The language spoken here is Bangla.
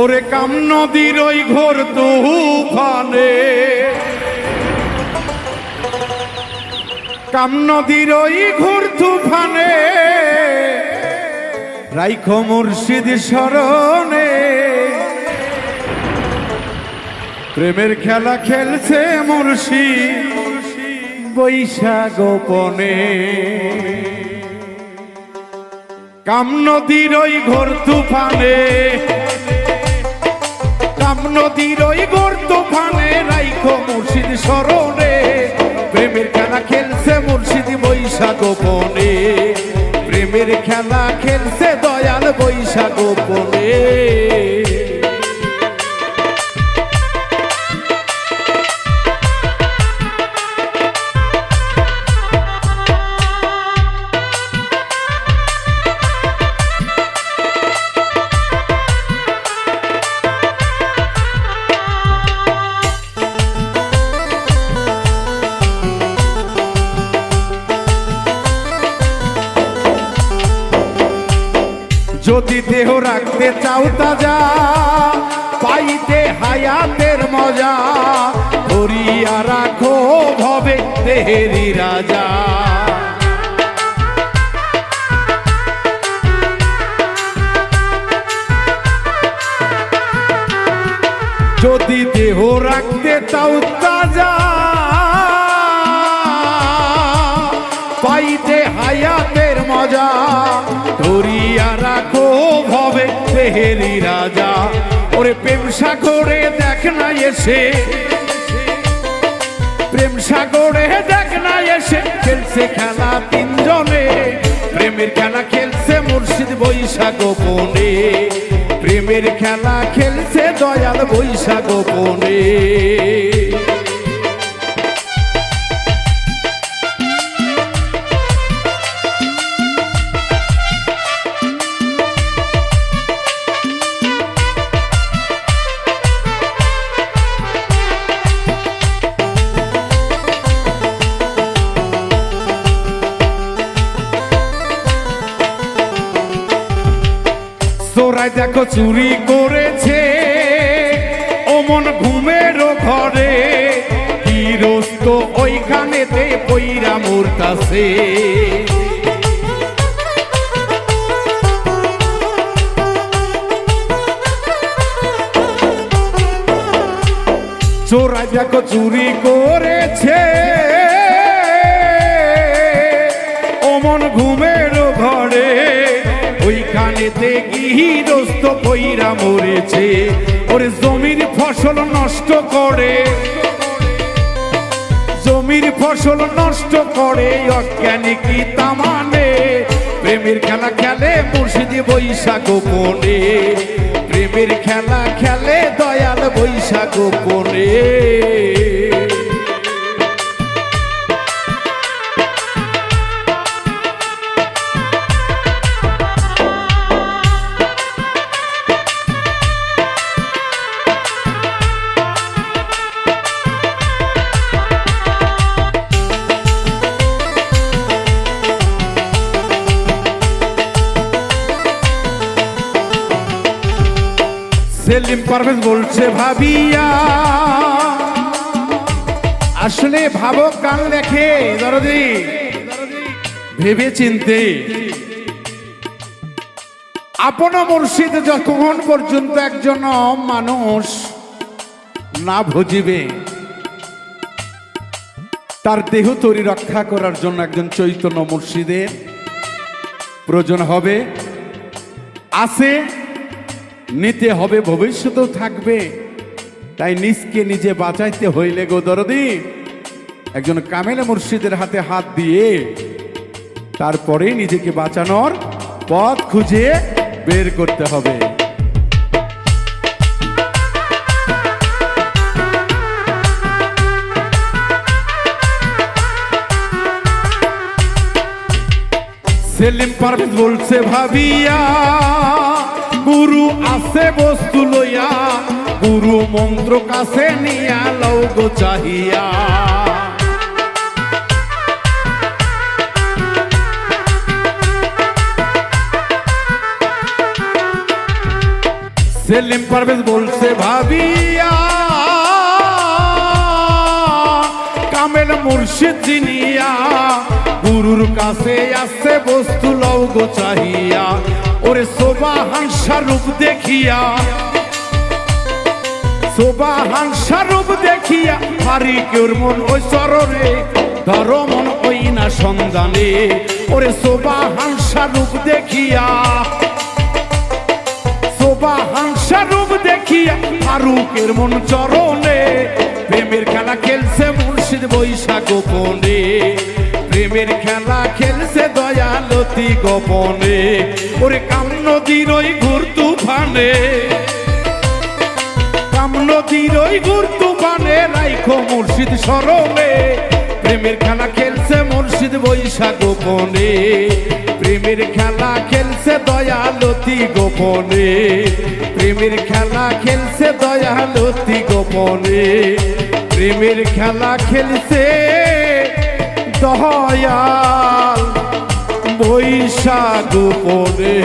ওরে কাম নদীর ওই ঘোর তুফানে। কাম নদীর ওই ঘোর তুফানে। রাইখ মুর্শিদ স্মরণে প্রেমের খেলা খেলছে মুর্শিদ বৈশাখ গোপনে কাম নদীর ওই ঘোর তুফানে। কাম নদীর ওই গর্ত ফানে রাইখো মুর্শিদ স্মরণে প্রেমের খেলা খেলছে মুর্শিদ বৈশাখ গোপনে প্রেমের খেলা খেলছে দয়াল বৈশাখ গোপনে যদি দেহ রাখতে চাও তাজা, পাইতে হায়াতের মজা, ধরিয়া রাখো ভবে দেহেরি রাজা। যদি দেহ রাখতে চাও তাজা তেহেরি রাজা, ওরে প্রেম সাগরে দেখ না এসে। প্রেম সাগরে দেখ না এসে, খেলছে খেলা তিনজনে। প্রেমের খেলা খেলছে মুর্শিদ বৈশাখ গোপনে প্রেমের খেলা খেলছে দয়াল বৈশাখ গোপনে চোরাই দেখো চুরি করেছে। অমন ঘুমের ঘরে গৃহস্থ ওইখানেতে পইরা মূর্তাছে। চোরাই দেখো চুরি করেছে। অমন ঘুমের ওইখানেতে গৃহস্থ কইরা মরেছে, ওরে জমির ফসল নষ্ট করে। জমির ফসল নষ্ট করে, অজ্ঞানী কি তামানে? প্রেমের খেলা খেলে মুর্শিদি বৈশাখ গোপনে প্রেমের খেলা খেলে দয়াল বৈশাখ গোপনে সেলিম পারভেজ বলছে, ভাবিয়া। আসলে ভাবো, কান লেখে দরদি। ভেবে চিনতে আপন মুর্শিদ যখন পর্যন্ত একজন মানুষ না ভজিবে, তার দেহ তৈরি রক্ষা করার জন্য একজন চৈতন্য মুর্শিদের প্রয়োজন হবে। আছে নিতে হবে, ভবিষ্যতেও থাকবে। তাই নিজকে নিজে বাঁচাইতে হইলে গো দরদি, একজন কামেল মুর্শিদের হাতে হাত দিয়ে তারপরে নিজেকে বাঁচানোর পথ খুঁজে বের করতে হবে। সেলিম পারভেজ বলছে, ভাবিয়া গুরু আছে বস্তু লইয়া, গুরু মন্ত্র কাছে নিয়া লও গো চাহিয়া। সেলিম পারভেজ বলছে, ভাবিয়া, কামেল মুর্শিদ জিনিয়া, গুরুর কাছে আসছে বস্তু লও গো চাহিয়া। ওরে শোভা হাংসা রূপ দেখিয়া, শোভা হাংসা রূপ দেখিয়া হারি কেউর মন ওই চরণে ধর মন ওই না সন্ধানে। ওরে শোভা হাংসা রূপ দেখিয়া, শোভা হাংসা রূপ দেখিয়া, ফারুকের মন চরণে, প্রেমের খেলা খেলছে মুর্শিদ বৈশাখ গোপনে প্রেমের খেলা খেলছে দয়ালতি গোপনে। ওরে কাম নদীর ওই ঘুর তুফানে। কাম নদীর ওই ঘুর তুফানে রাইখো মুর্শিদ স্মরণে প্রেমের খেলা খেলছে মুর্শিদ বৈশাখ গোপনে। প্রেমের খেলা খেলছে দয়ালতি গোপনে। প্রেমের খেলা খেলছে দয়ালতি গোপনে। প্রেমের খেলা খেলছে দয়াল বৈশাখ পরে